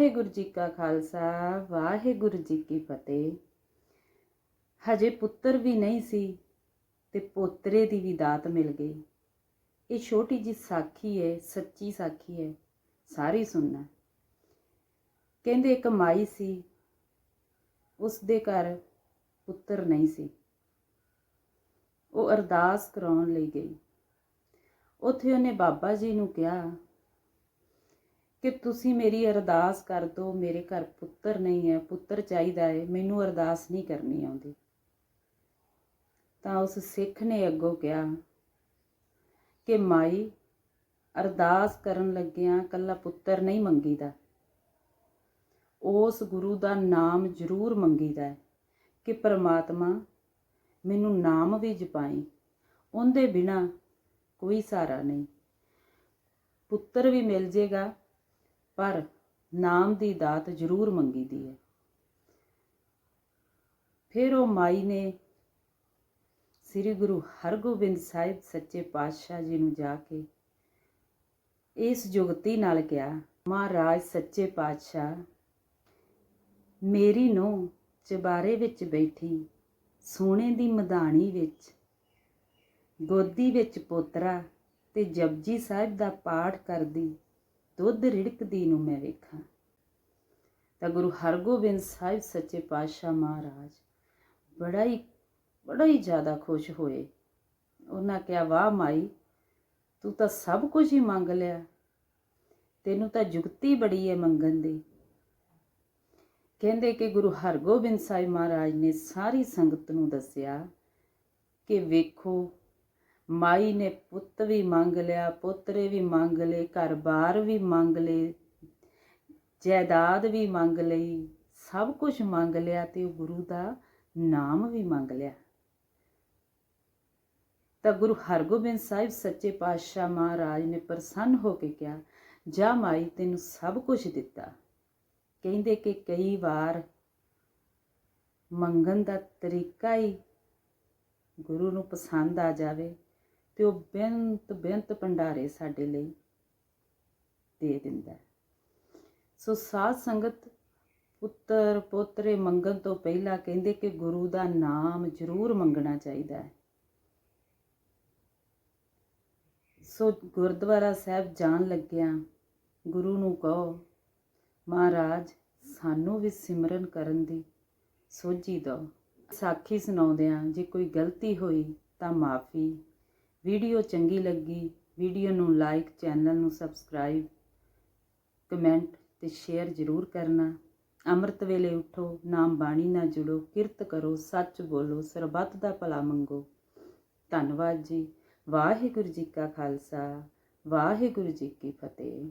ਵਾਹਿਗੁਰੂ ਜੀ ਕਾ ਖਾਲਸਾ, ਵਾਹਿਗੁਰੂ ਜੀ ਕੀ ਫਤਿਹ। ਹਜੇ ਪੁੱਤਰ ਵੀ ਨਹੀਂ ਸੀ ਤੇ ਪੋਤਰੇ ਦੀ ਵੀ ਦਾਤ ਮਿਲ ਗਈ। ਇਹ ਛੋਟੀ ਜੀ ਸਾਖੀ ਹੈ, ਸੱਚੀ ਸਾਖੀ ਹੈ, ਸਾਰੀ ਸੁਣਨਾ। ਕਹਿੰਦੇ ਇੱਕ ਮਾਈ ਸੀ ਉਸ ਦੇ ਘਰ ਪੁੱਤਰ ਨਹੀਂ ਸੀ। ਉਹ ਅਰਦਾਸ ਕਰਾਉਣ ਲਈ ਗਈ। ਉੱਥੇ ਉਹਨੇ ਬਾਬਾ ਜੀ ਨੂੰ ਕਿਹਾ ਕਿ ਤੁਸੀਂ ਮੇਰੀ ਅਰਦਾਸ ਕਰ ਦਿਓ ਮੇਰੇ ਘਰ ਪੁੱਤਰ ਨਹੀਂ ਹੈ, ਪੁੱਤਰ ਚਾਹੀਦਾ ਹੈ, ਮੈਨੂੰ ਅਰਦਾਸ ਨਹੀਂ ਕਰਨੀ ਆਉਂਦੀ। ਤਾਂ ਉਸ ਸਿੱਖ ਨੇ ਅੱਗੋਂ ਕਿਹਾ ਕਿ ਮਾਈ, ਅਰਦਾਸ ਕਰਨ ਲੱਗਿਆਂ ਕੱਲਾ ਪੁੱਤਰ ਨਹੀਂ ਮੰਗੀਦਾ। ਉਸ ਗੁਰੂ ਦਾ ਨਾਮ ਜ਼ਰੂਰ ਮੰਗੀਦਾ ਹੈ ਕਿ ਪ੍ਰਮਾਤਮਾ ਮੈਨੂੰ ਨਾਮ ਵੀ ਜਪਾਈ, ਉਹਦੇ ਬਿਨਾ ਕੋਈ ਸਹਾਰਾ ਨਹੀਂ। ਪੁੱਤਰ ਵੀ ਮਿਲ ਜੇਗਾ ਪਰ ਨਾਮ ਦੀ ਦਾਤ ਜ਼ਰੂਰ ਮੰਗੀ ਦੀ ਹੈ। ਫਿਰ ਉਹ ਮਾਈ ਨੇ ਸ੍ਰੀ ਗੁਰੂ ਹਰਗੋਬਿੰਦ ਸਾਹਿਬ ਸੱਚੇ ਪਾਤਸ਼ਾਹ ਜੀ ਨੂੰ ਜਾ ਕੇ ਇਸ ਜੁਗਤੀ ਨਾਲ ਕਿਹਾ, ਮਹਾਰਾਜ ਸੱਚੇ ਪਾਤਸ਼ਾਹ, ਮੇਰੀ ਨੂੰ ਚਬਾਰੇ ਵਿੱਚ ਬੈਠੀ, ਸੋਨੇ ਦੀ ਮਧਾਣੀ ਵਿੱਚ, ਗੋਦੀ ਵਿੱਚ ਪੋਤਰਾ ਤੇ ਜਪਜੀ ਸਾਹਿਬ ਦਾ ਪਾਠ ਕਰਦੀ ਦੁੱਧ ਰਿੜਕਦੀ ਨੂੰ ਮੈਂ ਵੇਖਾਂ। ਤਾਂ ਗੁਰੂ ਹਰਗੋਬਿੰਦ ਸਾਹਿਬ ਸੱਚੇ ਪਾਤਸ਼ਾਹ ਮਹਾਰਾਜ ਬੜਾ ਹੀ ਬੜਾ ਹੀ ਜ਼ਿਆਦਾ ਖੁਸ਼ ਹੋਏ। ਉਹਨਾਂ ਕਿਹਾ, ਵਾਹ ਮਾਈ, ਤੂੰ ਤਾਂ ਸਭ ਕੁਝ ਹੀ ਮੰਗ ਲਿਆ। ਤੈਨੂੰ ਤਾਂ ਜੁਗਤੀ ਬੜੀ ਹੈ ਮੰਗਣ ਦੀ। ਕਹਿੰਦੇ ਕਿ ਗੁਰੂ ਹਰਗੋਬਿੰਦ ਸਾਹਿਬ ਮਹਾਰਾਜ ਨੇ ਸਾਰੀ ਸੰਗਤ ਨੂੰ ਦੱਸਿਆ ਕਿ ਵੇਖੋ ਮਾਈ ਨੇ ਪੁੱਤ ਵੀ ਮੰਗ ਲਿਆ, ਪੋਤਰੇ ਵੀ ਮੰਗ ਲਏ, ਘਰ-ਬਾਰ ਵੀ ਮੰਗ ਲਏ, ਜਾਇਦਾਦ ਵੀ ਮੰਗ ਲਈ, ਸਭ ਕੁਝ ਮੰਗ ਲਿਆ ਤੇ ਉਹ ਗੁਰੂ ਦਾ ਨਾਮ ਵੀ ਮੰਗ ਲਿਆ। ਤਾਂ ਗੁਰੂ ਹਰਗੋਬਿੰਦ ਸਾਹਿਬ ਸੱਚੇ ਪਾਤਸ਼ਾਹ ਮਹਾਰਾਜ ਨੇ ਪ੍ਰਸੰਨ ਹੋ ਕੇ ਕਿਹਾ, ਜਾ ਮਾਈ, ਤੈਨੂੰ ਸਭ ਕੁਝ ਦਿੱਤਾ। ਕਹਿੰਦੇ ਕਿ ਕਈ ਵਾਰ ਮੰਗਣ ਦਾ ਤਰੀਕਾ ਹੀ ਗੁਰੂ ਨੂੰ ਪਸੰਦ ਆ ਜਾਵੇ। ਤੇ ਉਹ ਬੇਅੰਤ ਬੇਅੰਤ ਭੰਡਾਰੇ ਸਾਡੇ ਲਈ ਦੇ ਦਿੰਦਾ ਹੈ। ਸੋ ਸਾਧ ਸੰਗਤ ਪੁੱਤਰ, ਪੋਤਰੇ ਮੰਗਣ ਤੋਂ ਪਹਿਲਾਂ ਕਹਿੰਦੇ ਕਿ ਗੁਰੂ ਦਾ ਨਾਮ ਜ਼ਰੂਰ ਮੰਗਣਾ ਚਾਹੀਦਾ ਹੈ ਸੋ ਗੁਰਦੁਆਰਾ ਸਾਹਿਬ ਜਾਣ ਲੱਗਿਆ ਗੁਰੂ ਨੂੰ ਕਹੋ, ਮਹਾਰਾਜ, ਸਾਨੂੰ ਵੀ ਸਿਮਰਨ ਕਰਨ ਦੀ ਸੋਝੀ ਦਿਓ ਸਾਖੀ ਸੁਣਾਉਂਦਿਆਂ ਜੇ ਕੋਈ ਗਲਤੀ ਹੋਈ ਤਾਂ ਮਾਫੀ ਵੀਡੀਓ ਚੰਗੀ ਲੱਗੀ, ਵੀਡੀਓ ਨੂੰ ਲਾਈਕ ਚੈਨਲ ਨੂੰ ਸਬਸਕ੍ਰਾਈਬ ਕਮੈਂਟ ਤੇ ਸ਼ੇਅਰ ਜ਼ਰੂਰ ਕਰਨਾ। ਅੰਮ੍ਰਿਤ ਵੇਲੇ ਉਠੋ, ਨਾਮ ਬਾਣੀ ਨਾਲ ਜੁੜੋ, ਕਿਰਤ ਕਰੋ, ਸੱਚ ਬੋਲੋ, ਸਰਬੱਤ ਦਾ ਭਲਾ ਮੰਗੋ। ਧੰਨਵਾਦ ਜੀ। ਵਾਹਿਗੁਰੂ ਜੀ ਕਾ ਖਾਲਸਾ, ਵਾਹਿਗੁਰੂ ਜੀ ਕੀ ਫਤਿਹ।